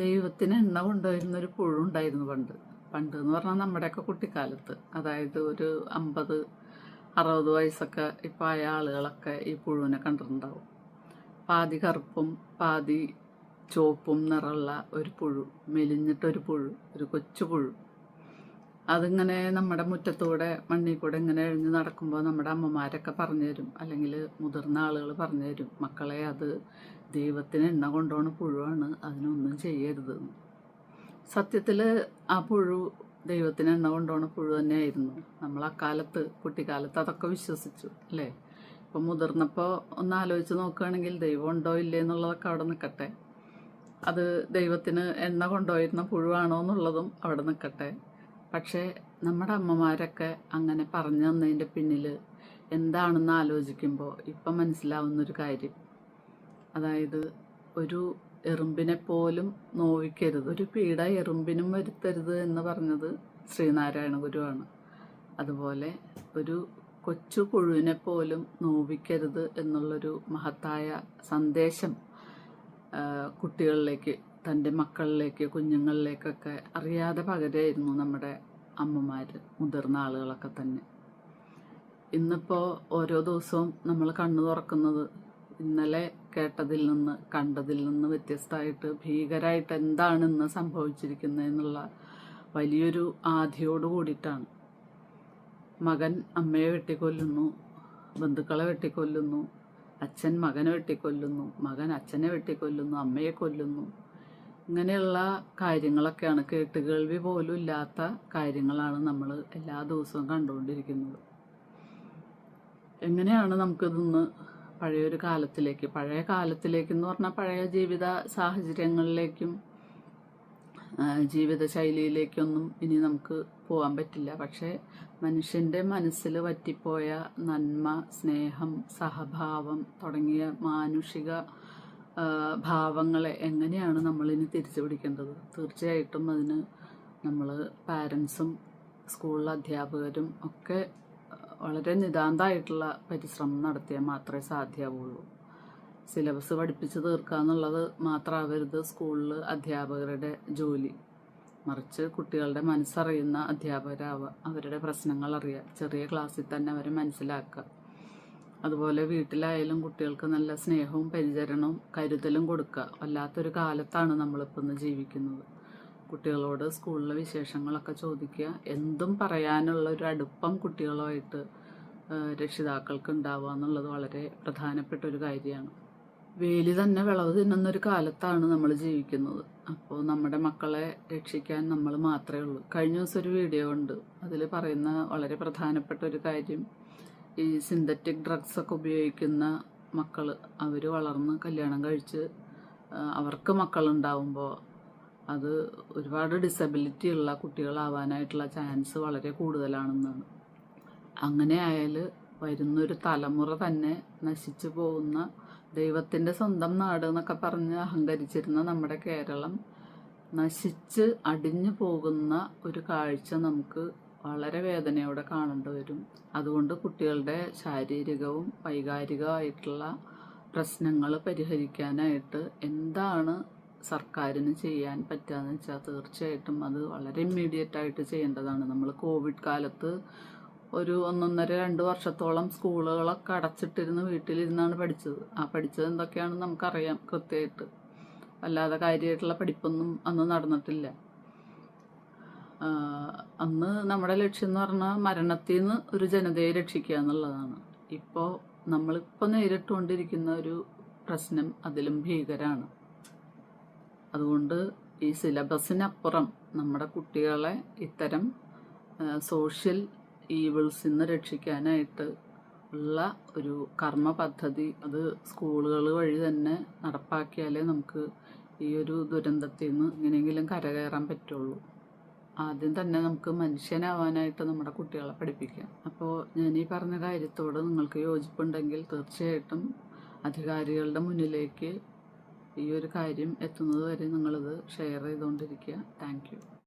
ദൈവത്തിന് എണ്ണ കൊണ്ടുവരുന്ന ഒരു പുഴുണ്ടായിരുന്നു പണ്ട്. പണ്ട് എന്ന് പറഞ്ഞാൽ നമ്മുടെയൊക്കെ കുട്ടിക്കാലത്ത്. അതായത് ഒരു അമ്പത് അറുപത് വയസ്സൊക്കെ ഇപ്പം ആയ ആളുകളൊക്കെ ഈ പുഴുവിനെ കണ്ടിട്ടുണ്ടാവും. പാതി കറുപ്പും പാതി ചുവപ്പും നിറമുള്ള ഒരു പുഴു മെലിഞ്ഞിട്ടൊരു പുഴു ഒരു കൊച്ചു പുഴു. അതിങ്ങനെ നമ്മുടെ മുറ്റത്തൂടെ മണ്ണിൽ കൂടെ ഇങ്ങനെ എഴിഞ്ഞ് നടക്കുമ്പോൾ നമ്മുടെ അമ്മമാരൊക്കെ പറഞ്ഞു തരും അല്ലെങ്കിൽ മുതിർന്ന ആളുകൾ പറഞ്ഞു തരും മക്കളെ അത് ദൈവത്തിന് എണ്ണ കൊണ്ടുപോണ പുഴുവാണ് അതിനൊന്നും ചെയ്യരുത്. സത്യത്തിൽ ആ പുഴു ദൈവത്തിന് എണ്ണ കൊണ്ടുപോണ പുഴു തന്നെയായിരുന്നു. നമ്മൾ അക്കാലത്ത് കുട്ടിക്കാലത്ത് അതൊക്കെ വിശ്വസിച്ചു അല്ലേ? ഇപ്പം മുതിർന്നപ്പോൾ ഒന്ന് ആലോചിച്ച് നോക്കുകയാണെങ്കിൽ ദൈവം ഉണ്ടോ ഇല്ലേ എന്നുള്ളതൊക്കെ അവിടെ നിൽക്കട്ടെ. അത് ദൈവത്തിന് എണ്ണ കൊണ്ടുപോയിരുന്ന പുഴുവാണോ എന്നുള്ളതും അവിടെ നിൽക്കട്ടെ. പക്ഷേ നമ്മുടെ അമ്മമാരൊക്കെ അങ്ങനെ പറഞ്ഞു തന്നതിന്റെ പിന്നിൽ എന്താണെന്ന് ആലോചിക്കുമ്പോൾ ഇപ്പം മനസ്സിലാവുന്നൊരു കാര്യം. അതായത് ഒരു എറുമ്പിനെ പോലും നോവിക്കരുത്. ഒരു പീഡ എറുമ്പിനും വരുത്തരുത് എന്ന് പറഞ്ഞത് ശ്രീനാരായണ ഗുരുവാണ്. അതുപോലെ ഒരു കൊച്ചു പുഴുവിനെ പോലും നോവിക്കരുത് എന്നുള്ളൊരു മഹത്തായ സന്ദേശം കുട്ടികളിലേക്ക് തന്റെ മക്കളിലേക്ക് കുഞ്ഞുങ്ങളിലേക്കൊക്കെ അറിയാതെ പകരായിരുന്നു നമ്മുടെ അമ്മമാർ മുതിർന്ന ആളുകളൊക്കെ തന്നെ. ഇന്നിപ്പോൾ ഓരോ ദിവസവും നമ്മൾ കണ്ണു തുറക്കുന്നത് ഇന്നലെ കേട്ടതിൽ നിന്ന് കണ്ടതിൽ നിന്ന് വ്യത്യസ്തമായിട്ട് ഭീകരമായിട്ട് എന്താണ് ഇന്ന് സംഭവിച്ചിരിക്കുന്നത് എന്നുള്ള വലിയൊരു ആധിയോട് കൂടിയിട്ടാണ്. മകൻ അമ്മയെ വെട്ടിക്കൊല്ലുന്നു ബന്ധുക്കളെ വെട്ടിക്കൊല്ലുന്നു അച്ഛൻ മകനെ വെട്ടിക്കൊല്ലുന്നു മകൻ അച്ഛനെ വെട്ടിക്കൊല്ലുന്നു അമ്മയെ കൊല്ലുന്നു. ഇങ്ങനെയുള്ള കാര്യങ്ങളൊക്കെയാണ് കേട്ടുകേൾവി പോലും ഇല്ലാത്ത കാര്യങ്ങളാണ് നമ്മൾ എല്ലാ ദിവസവും കണ്ടുകൊണ്ടിരിക്കുന്നത്. എങ്ങനെയാണ് നമുക്കിതൊന്ന് പഴയൊരു കാലത്തിലേക്ക് പഴയ കാലത്തിലേക്ക് എന്ന് പറഞ്ഞാൽ പഴയ ജീവിത സാഹചര്യങ്ങളിലേക്കും ജീവിത ജീവിതശൈലിയിലേക്കൊന്നും ഇനി നമുക്ക് പോകാൻ പറ്റില്ല. പക്ഷേ മനുഷ്യന്റെ മനസ്സിൽ വറ്റിപ്പോയ നന്മ സ്നേഹം സഹഭാവം തുടങ്ങിയ മാനുഷിക ഭാവങ്ങളെ എങ്ങനെയാണ് നമ്മളിനി തിരിച്ചു പിടിക്കേണ്ടത്? തീർച്ചയായിട്ടും അതിന് നമ്മൾ പാരൻസും സ്കൂളിലെ അധ്യാപകരും ഒക്കെ വളരെ നിതാന്തമായിട്ടുള്ള പരിശ്രമം നടത്തിയാൽ മാത്രമേ സാധ്യമാവുള്ളൂ സിലബസ് പഠിപ്പിച്ച് തീർക്കുക എന്നുള്ളത് മാത്രമാവരുത് സ്കൂളിൽ അധ്യാപകരുടെ ജോലി. മറിച്ച് കുട്ടികളുടെ മനസ്സറിയുന്ന അധ്യാപകരാവുക അവരുടെ പ്രശ്നങ്ങൾ അറിയുക ചെറിയ ക്ലാസ്സിൽ തന്നെ അവരെ മനസ്സിലാക്കുക. അതുപോലെ വീട്ടിലായാലും കുട്ടികൾക്ക് നല്ല സ്നേഹവും പരിചരണവും കരുതലും കൊടുക്കുക. വല്ലാത്തൊരു കാലത്താണ് നമ്മളിപ്പോൾ ഇന്ന് ജീവിക്കുന്നത്. കുട്ടികളോട് സ്കൂളിലെ വിശേഷങ്ങളൊക്കെ ചോദിക്കുക. എന്തും പറയാനുള്ള ഒരു അടുപ്പം കുട്ടികളുമായിട്ട് രക്ഷിതാക്കൾക്ക് ഉണ്ടാവുക എന്നുള്ളത് വളരെ പ്രധാനപ്പെട്ട ഒരു കാര്യമാണ്. വേലി തന്നെ വിളവ് തിന്നുന്നൊരു കാലത്താണ് നമ്മൾ ജീവിക്കുന്നത്. അപ്പോൾ നമ്മുടെ മക്കളെ രക്ഷിക്കാൻ നമ്മൾ മാത്രമേ ഉള്ളൂ. കഴിഞ്ഞ ദിവസം ഒരു വീഡിയോ ഉണ്ട്. അതിൽ പറയുന്ന വളരെ പ്രധാനപ്പെട്ട ഒരു കാര്യം ഈ സിന്തറ്റിക് ഡ്രഗ്സൊക്കെ ഉപയോഗിക്കുന്ന മക്കൾ അവർ വളർന്ന് കല്യാണം കഴിച്ച് അവർക്ക് മക്കളുണ്ടാവുമ്പോൾ അത് ഒരുപാട് ഡിസബിലിറ്റി ഉള്ള കുട്ടികളാവാനായിട്ടുള്ള ചാൻസ് വളരെ കൂടുതലാണെന്നാണ്. അങ്ങനെ ആയാൽ വരുന്നൊരു തലമുറ തന്നെ നശിച്ചു പോകുന്ന ദൈവത്തിന്റെ സ്വന്തം നാട് എന്നൊക്കെ പറഞ്ഞ് അഹങ്കരിച്ചിരുന്ന നമ്മുടെ കേരളം നശിച്ച് അടിഞ്ഞു പോകുന്ന ഒരു കാഴ്ച നമുക്ക് വളരെ വേദനയോടെ കാണേണ്ടി വരും. അതുകൊണ്ട് കുട്ടികളുടെ ശാരീരികവും വൈകാരികമായിട്ടുള്ള പ്രശ്നങ്ങൾ പരിഹരിക്കാനായിട്ട് എന്താണ് സർക്കാരിന് ചെയ്യാൻ പറ്റുകയെന്ന് വെച്ചാൽ തീർച്ചയായിട്ടും അത് വളരെ ഇമ്മീഡിയറ്റ് ആയിട്ട് ചെയ്യേണ്ടതാണ്. നമ്മൾ കോവിഡ് കാലത്ത് ഒരു ഒന്നൊന്നര രണ്ട് വർഷത്തോളം സ്കൂളുകളൊക്കെ അടച്ചിട്ടിരുന്ന് വീട്ടിലിരുന്നാണ് പഠിച്ചത്. ആ പഠിച്ചത് എന്തൊക്കെയാണെന്ന് നമുക്കറിയാം കൃത്യമായിട്ട്. അല്ലാതെ കാര്യമായിട്ടുള്ള പഠിപ്പൊന്നും അന്ന് നടന്നിട്ടില്ല. അന്ന് നമ്മുടെ ലക്ഷ്യം എന്ന് പറഞ്ഞാൽ മരണത്തിൽ നിന്ന് ഒരു ജനതയെ രക്ഷിക്കുക എന്നുള്ളതാണ്. ഇപ്പോൾ നമ്മളിപ്പോൾ നേരിട്ടുകൊണ്ടിരിക്കുന്ന ഒരു പ്രശ്നം അതിലും ഭീകരമാണ് അതുകൊണ്ട് ഈ സിലബസിനപ്പുറം നമ്മുടെ കുട്ടികളെ ഇത്തരം സോഷ്യൽ ഈവിൾസിൽ നിന്ന് രക്ഷിക്കാനായിട്ട് ഉള്ള ഒരു കർമ്മ പദ്ധതി അത് സ്കൂളുകൾ വഴി തന്നെ നടപ്പാക്കിയാലേ നമുക്ക് ഈ ഒരു ദുരന്തത്തിൽ നിന്ന് എങ്ങനെയെങ്കിലും കരകയറാൻ പറ്റുള്ളൂ. ആദ്യം തന്നെ നമുക്ക് മനുഷ്യനാവാനായിട്ട് നമ്മുടെ കുട്ടികളെ പഠിപ്പിക്കാം. അപ്പോൾ ഞാൻ ഈ പറഞ്ഞ കാര്യത്തോട് നിങ്ങൾക്ക് യോജിപ്പുണ്ടെങ്കിൽ തീർച്ചയായിട്ടും അധികാരികളുടെ മുന്നിലേക്ക് ഈ ഒരു കാര്യം എത്തുന്നത് വരെ നിങ്ങളിത് ഷെയർ ചെയ്തുകൊണ്ടിരിക്കുക താങ്ക്